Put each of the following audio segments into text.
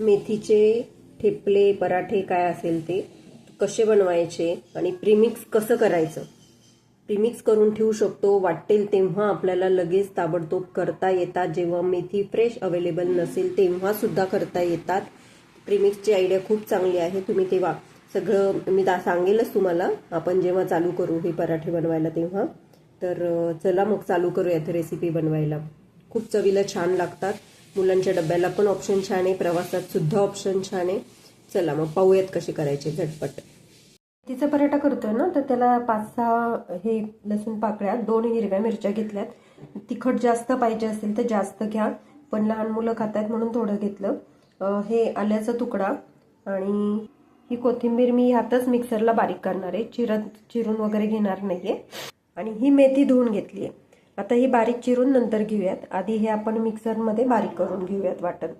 मेथीचे ठेपले पराठे काय असेल ते कसे बनवायचे आणि प्रीमिक्स कसं करायचं? प्रीमिक्स करून ठेवू शकतो वाटेल तेव्हा आपल्याला लगेच ताबडतोब करता येतात. जेव्हा मेथी फ्रेश अवेलेबल नसेल तेव्हासुद्धा करता येतात. प्रीमिक्सची आयडिया खूप चांगली आहे. तुम्ही तेव्हा सगळं मी दा सांगेलच तुम्हाला. आपण जेव्हा चालू करू हे पराठे बनवायला तेव्हा. तर चला मग चालू करूयात रेसिपी बनवायला. खूप चवीला छान लागतात. मुलांच्या डब्याला पण ऑप्शन छान आहे प्रवासात सुद्धा ऑप्शन छान आहे. चला मग पाहूयात कसे करायचे झटपट. तिचा पराठा करतोय ना तर त्याला पाच सहा हे लसूण पाकळ्या दोन हिरव्या मिरच्या घेतल्यात. तिखट जास्त पाहिजे असेल तर जास्त घ्या पण लहान मुलं खातात म्हणून थोडं घेतलं. हे आल्याचा तुकडा आणि ही कोथिंबीर मी ह्यातच मिक्सरला बारीक करणार आहे. चिरत चिरून वगैरे घेणार नाहीये. आणि ही मेथी धुवून घेतली आहे आता ही बारीक चिरून नंतर घेऊयात. आधी हे आपण मिक्सरमध्ये बारीक करून घेऊयात वाटण.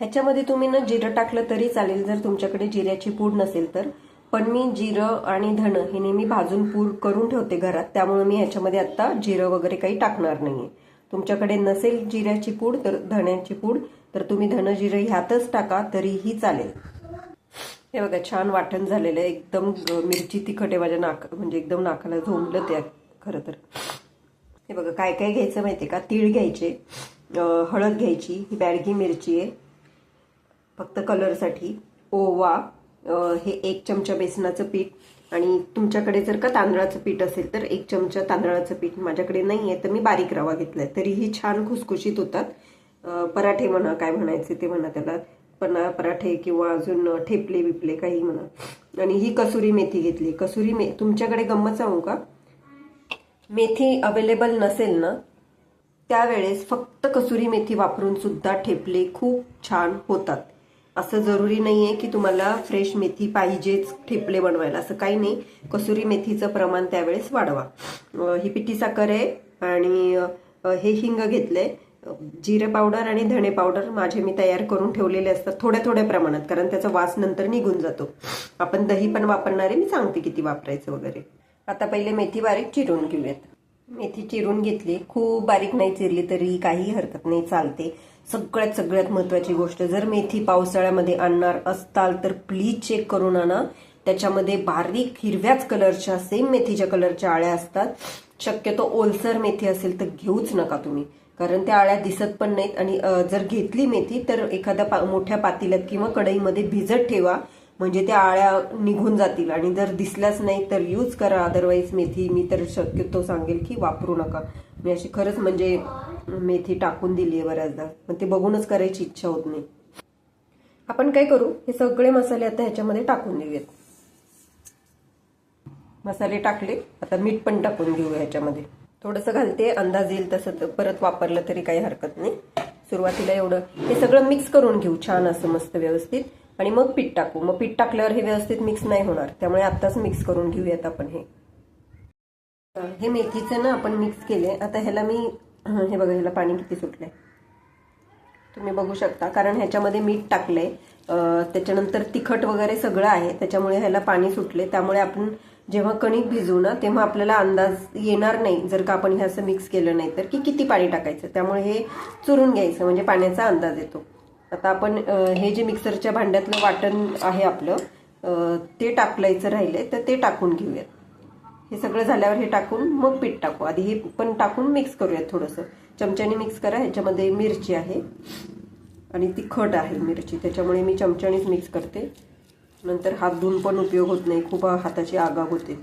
ह्याच्यामध्ये तुम्ही ना जिरं टाकलं तरी चालेल जर तुमच्याकडे जिऱ्याची पूड नसेल तर. पण मी जिरं आणि धणं हे नेहमी भाजून पूड करून ठेवते घरात. त्यामुळे मी ह्याच्यामध्ये आत्ता जिरं वगैरे काही टाकणार नाहीये. तुमच्याकडे नसेल जिऱ्याची पूड तर धण्याची पूड तर तुम्ही धन जिरं ह्यातच टाका तरीही चालेल. हे बघा छान वाटण झालेलं आहे. एकदम मिरची तिखट आहे माझ्या नाक म्हणजे एकदम नाकाला झोंबलं त्या खरं तर. हे बघा काय काय घ्यायचं माहिती आहे का? तीळ घ्यायचे हळद घ्यायची ही बॅडगी मिरची आहे. फक्त कलरसाठी ओवा हे एक चमचा बेसनाचं पीठ आणि तुमच्याकडे जर का तांदळाचं पीठ असेल तर एक चमचा तांदळाचं पीठ माझ्याकडे नाही आहे तर मी बारीक रवा घेतलाय. तरीही छान खुसखुशीत होतात. पराठे म्हणा काय म्हणायचे ते म्हणा त्याला. पना पराठे किंवा अजून ठेपले बिपले काही म्हणा. आणि ही कसुरी मेथी घेतली. कसुरी मे तुमच्याकडे गंमत सांगू का? मेथी अवेलेबल नसेल ना त्यावेळेस फक्त कसुरी मेथी वापरून सुद्धा ठेपले खूप छान होतात. असं जरुरी आहे की तुम्हाला फ्रेश मेथी पाहिजेच ठेपले बनवायला. असं काही नाही. कसुरी मेथीचं प्रमाण त्यावेळेस वाढवा. ही पिठी साखर आहे आणि हे हिंग घेतलंय. जिरे पावडर आणि धणे पावडर माझे मी तयार करून ठेवलेले असतात थोड्या थोड्या प्रमाणात कारण त्याचा वास नंतर निघून जातो. आपण दही पण वापरणार आहे. मी सांगते किती वापरायचं वगैरे. आता पहिले मेथी बारीक चिरून घेऊयात. मेथी चिरून घेतली. खूप बारीक नाही चिरली तरी काही हरकत नाही चालते. सगळ्यात सगळ्यात महत्वाची गोष्ट जर मेथी पावसाळ्यामध्ये आणणार असताल तर प्लीज चेक करून आणा. त्याच्यामध्ये बारीक हिरव्याच कलरच्या सेम मेथीच्या कलरच्या आळ्या असतात. शक्यतो ओलसर मेथी असेल तर घेऊच नका तुम्ही. कारण त्या आळ्या दिसत पण नाहीत आणि जर घेतली मेथी तर एखाद्या पा- मोठ्या पातेल्यात किंवा कढईमध्ये भिजत ठेवा. म्हणजे त्या आळ्या निघून जातील. आणि जर दिसल्याच नाही तर यूज करा. अदरवाईज मेथी मी तर शक्यतो सांगेल की वापरू नका. मी अशी खरंच म्हणजे मेथी टाकून दिली आहे बऱ्याचदा. पण ते बघूनच करायची इच्छा होत नाही. आपण काय करू? हे सगळे मसाले आता ह्याच्यामध्ये टाकून देऊयात. मसाले टाकले. आता मीठ पण टाकून घेऊ ह्याच्यामध्ये. थोडंसं घालते. अंदाज येईल तसं तर परत वापरलं तरी काही हरकत नाही. सुरुवातीला एवढं. हे सगळं मिक्स करून घेऊ. छान असं मस्त व्यवस्थित. आणि मग पीठ टाकू. मग पीठ टाकल्यावर हे व्यवस्थित मिक्स नाही होणार. त्यामुळे आत्ताच मिक्स करून घेऊयात आपण हे. हे मेथीचं ना आपण मिक्स केले आता ह्याला मी हे बघा ह्याला पाणी किती सुटलंय. तुम्ही बघू शकता. कारण ह्याच्यामध्ये मीठ टाकलंय. त्याच्यानंतर तिखट वगैरे सगळं आहे. त्याच्यामुळे ह्याला पाणी सुटले त्यामुळे आपण जेव्हा कणिक भिजू ना तेव्हा आपल्याला अंदाज येणार नाही जर का आपण हे असं मिक्स केलं नाही तर. की किती पाणी टाकायचं? त्यामुळे हे चुरून घ्यायचं. म्हणजे पाण्याचा अंदाज येतो. आता आपण हे जे मिक्सरच्या भांड्यातलं वाटण आहे आपलं ते टाकलायचं राहिलंय तर ते टाकून घेऊयात. हे सगळं झाल्यावर हे टाकून मग पीठ टाकू. आधी हे पण टाकून मिक्स करूयात थोडंसं. चमच्याने मिक्स करा ह्याच्यामध्ये मिरची आहे आणि तिखट आहे मिरची त्याच्यामुळे मी चमच्यानेच मिक्स करते. नंतर हात धुवून पण उपयोग होत नाही खूप हाताची आगाग होते.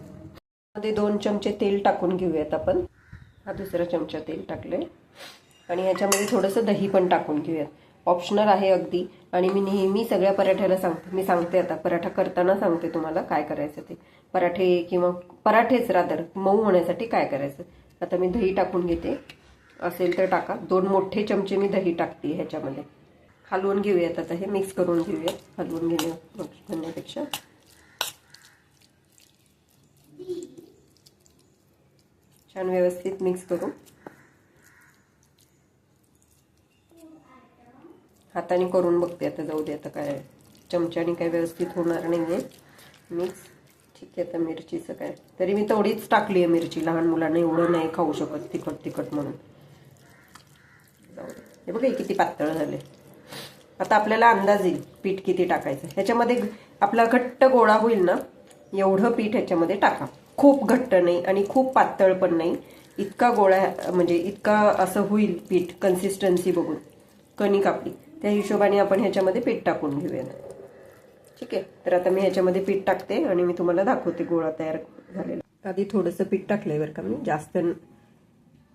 मध्ये दोन चमचे तेल टाकून घेऊयात आपण. हा दुसरा चमचा तेल टाकले आणि ह्याच्यामध्ये थोडंसं दही पण टाकून घेऊयात. ऑप्शनल आहे अगदी. आणि मी नेहमी सगळ्या पराठ्याला सांगते मी सांगते आता पराठा करताना सांगते तुम्हाला काय करायचं ते. पराठे किंवा पराठेच रादर मऊ होण्यासाठी काय करायचं. आता मी दही टाकून घेते. असेल तर टाका. दोन मोठे चमचे मी दही टाकते ह्याच्यामध्ये. हलवून घेऊयात आता हे मिक्स करून घेऊयात. हलवून घेण्या घेण्यापेक्षा छान व्यवस्थित मिक्स करू हाताने करून बघते आता जाऊ दे आता काय चमच्याने काय व्यवस्थित होणार नाही आहे मिक्स ठीक आहे आता मिरचीचं काय. तरी मी तेवढीच टाकली आहे मिरची लहान मुलांना एवढं नाही खाऊ शकत तिखट तिखट म्हणून. जाऊ दे. हे बघा किती पातळ झाले आता आपल्याला अंदाज येईल पीठ किती टाकायचं. ह्याच्यामध्ये आपला घट्ट गोळा होईल ना एवढं पीठ ह्याच्यामध्ये टाका. खूप घट्ट नाही आणि खूप पातळ पण नाही. इतका गोळा म्हणजे इतका असं होईल पीठ कन्सिस्टन्सी बघून. कणिक आपली. त्या हिशोबाने आपण ह्याच्यामध्ये पीठ टाकून घेऊया. ठीक आहे? तर आता मी ह्याच्यामध्ये पीठ टाकते आणि मी तुम्हाला दाखवते गोळा तयार झालेला. आधी थोडंसं पीठ टाकलंय बरं का मी. जास्त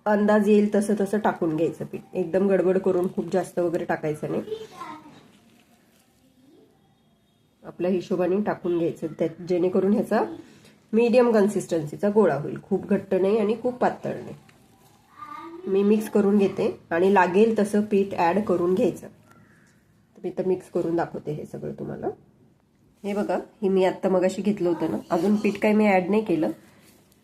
अंदाज येईल तसं तसं टाकून घ्यायचं पीठ. एकदम गडबड करून खूप जास्त वगैरे टाकायचं नाही. आपल्या हिशोबाने टाकून घ्यायचं. त्यात जेणेकरून ह्याचा मीडियम कन्सिस्टन्सीचा गोळा होईल. खूप घट्ट नाही आणि खूप पातळ नाही. मी मिक्स करून घेते आणि लागेल तसं पीठ ॲड करून घ्यायचं. मी तर मिक्स करून दाखवते हे सगळं तुम्हाला. हे बघा हे मी आत्ता मगाशी घेतलं होतं ना. अजून पीठ काही मी ॲड नाही केलं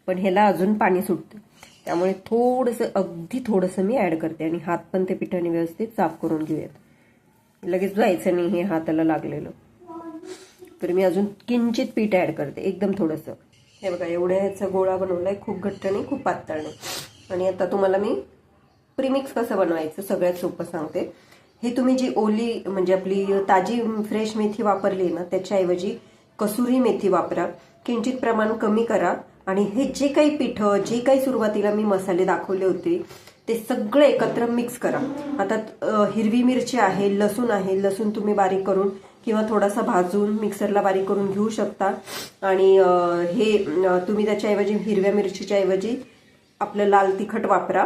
पण ह्याला अजून पाणी सुटतं त्यामुळे थोडंसं अगदी थोडंसं मी ॲड करते आणि हात पण ते पिठाने व्यवस्थित साफ करून घेऊयात. लगेच जायचं नाही हे हाताला लागलेलं. तर मी अजून किंचित पीठ ॲड करते एकदम थोडंसं. हे बघा एवढ्या ह्याचा गोळा बनवला आहे खूप घट्ट नाही खूप पातळ नाही. आणि आता तुम्हाला मी प्रीमिक्स कसं बनवायचं सगळ्यात सोपं सांगते. हे तुम्ही जी ओली म्हणजे आपली ताजी फ्रेश मेथी वापरली ना त्याच्याऐवजी कसुरी मेथी वापरा. किंचित प्रमाण कमी करा. आणि हे जे काही पिठं जे काही सुरुवातीला मी मसाले दाखवले होते ते सगळे एकत्र मिक्स करा. आता हिरवी मिरची आहे लसूण आहे लसूण तुम्ही बारीक करून किंवा थोडासा भाजून मिक्सरला बारीक करून घेऊ शकता. आणि हे तुम्ही त्याच्याऐवजी हिरव्या मिरचीच्या ऐवजी आपलं लाल तिखट वापरा.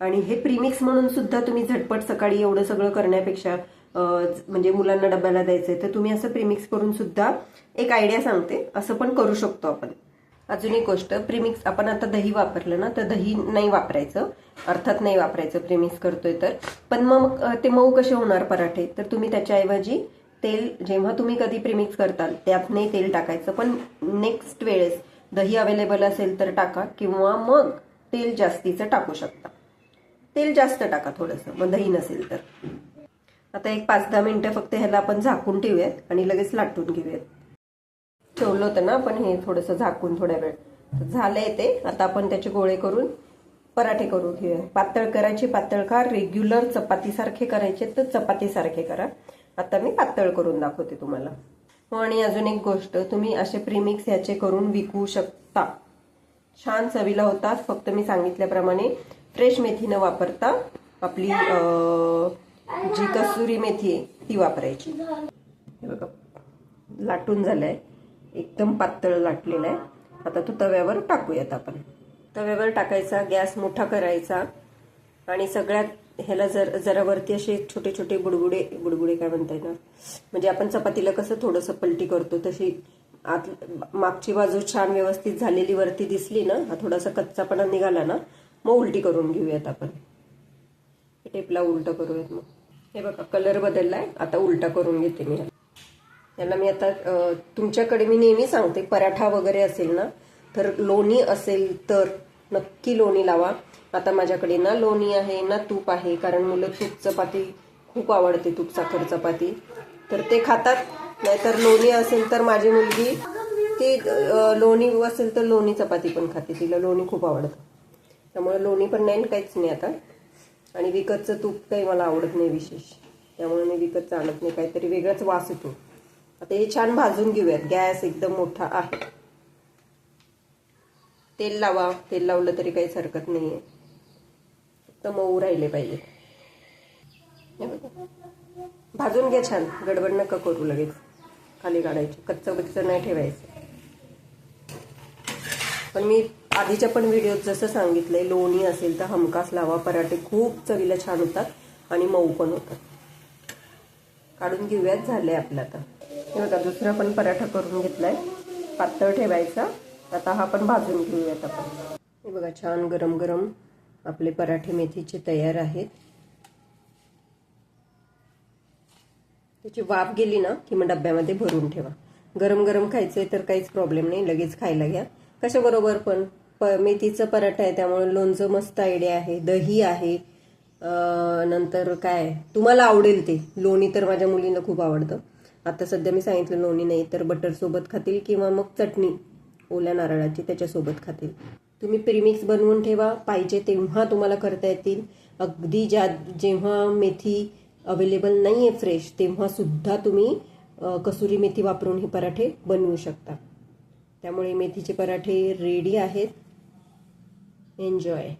आणि हे प्रीमिक्स म्हणून सुद्धा तुम्ही झटपट सकाळी एवढं सगळं करण्यापेक्षा म्हणजे मुलांना डब्याला द्यायचंय तर तुम्ही असं प्रीमिक्स करून सुद्धा एक आयडिया सांगते. असं पण करू शकतो आपण. अजून एक गोष्ट प्रीमिक्स आपण आता दही वापरलं ना तर दही नाही वापरायचं. अर्थात नाही वापरायचं प्रीमिक्स करतोय तर. पण मग ते मऊ कसे होणार पराठे? तर तुम्ही त्याच्याऐवजी तेल जेव्हा तुम्ही कधी प्रीमिक्स करताल त्यात नाही तेल टाकायचं. पण नेक्स्ट वेळेस दही अवेलेबल असेल तर टाका किंवा मग तेल जास्तीचं टाकू शकता. तेल जास्त टाका थोडंसं मग दही नसेल तर. आता एक पाच दहा मिनटं फक्त ह्याला आपण झाकून ठेवूयात आणि लगेच लाटून घेऊयात. ठेवलं होतं ना आपण हे थोडंसं झाकून थोड्या वेळ. झालंय ते. आता आपण त्याचे गोळे करून पराठे करून घेऊया. पातळ करायचे पातळ का रेग्युलर चपातीसारखे करायचे तर चपातीसारखे करा. आता मी पातळ करून दाखवते तुम्हाला. हो आणि अजून एक गोष्ट तुम्ही असे प्रीमिक्स ह्याचे करून विकू शकता. छान चवीला होतात फक्त मी सांगितल्याप्रमाणे. फ्रेश मेथी न वापरता आपली जी कसुरी मेथी आहे ती वापरायची. हे बघा लाटून झालंय. एकदम पातळ लाटलेला आहे. आता तो तव्यावर टाकूयात आपण. तव्यावर टाकायचा गॅस मोठा करायचा. आणि सगळ्यात ह्याला जर जरा वरती असे छोटे छोटे बुडबुडे बुडबुडे काय म्हणता येणार म्हणजे आपण चपातीला कसं थोडंसं पलटी करतो तशी आत मागची बाजू छान व्यवस्थित झालेली वरती दिसली ना हा थोडासा कच्चापणा निघाला ना मग उलटी करून घेऊयात आपण. टेपला उलट करूयात मग. हे बघा कलर बदललाय. आता उलटा करून घेते मी. याला मी आता तुमच्याकडे मी नेहमी सांगते पराठा वगैरे असेल ना तर लोणी असेल तर नक्की लोणी लावा. आता माझ्याकडे ना लोणी आहे ना तूप आहे कारण मुलं तूप चपाती खूप आवडते तूप साखर चपाती. तर ते खातात. नाहीतर लोणी असेल तर माझी मुलगी ती लोणी असेल तर लोणी चपाती पण खाते. तिला लोणी खूप आवडतं. त्यामुळे लोणी पण नाही काहीच नाही आता. आणि विकतचं तूप काही मला आवडत नाही विशेष. त्यामुळे मी विकतचं आणत नाही. काहीतरी वेगळाच वास येतो. आता हे छान भाजून घेऊयात. गॅस एकदम मोठा आहे. तेल लावा. तेल लावलं तरी काहीच हरकत आहे फक्त मऊ राहिले पाहिजे. भाजून घ्या छान. गडबड नका करू लगेच. खाली काढायची. कच्चं बच्चं नाही ठेवायचं. पण मी आधीच्या पण व्हिडिओत जसं सांगितलंय लोणी असेल तर हमखास लावा पराठे खूप चवीला छान होतात आणि मऊ पण होतात. काढून घेऊयात झाले आपलं आता. हे बघा दुसरा पण पराठा करून घेतलाय. पातळ ठेवायचा. आता हा पण भाजून घेऊयात आपण. हे बघा छान गरम गरम आपले पराठे मेथीचे तयार आहेत. त्याची वाफ गेली ना की मग डब्यामध्ये भरून ठेवा. गरम गरम खायचंय तर काहीच प्रॉब्लेम नाही लगेच खायला घ्या. कशाबरोबर पण? मेथीचं पराठा आहे त्यामुळे लोणचं मस्त आयडिया आहे दही आहे. नंतर काय तुम्हाला आवडेल ते. लोणी तर माझ्या मुलींना खूप आवडतं. आता सध्या मी सांगितलं लोणी नाही तर बटरसोबत खातील किंवा मग चटणी ओल्या नारळाची त्याच्यासोबत खातील. तुम्ही प्रीमिक्स बनवून ठेवा पाहिजे तेव्हा तुम्हाला करता येतील. अगदी ज्या जेव्हा मेथी अवेलेबल नाही आहे फ्रेश तेव्हा सुद्धा तुम्ही कसुरी मेथी वापरून हे पराठे बनवू शकता. त्यामुळे मेथीचे पराठे रेडी आहेत. Enjoy.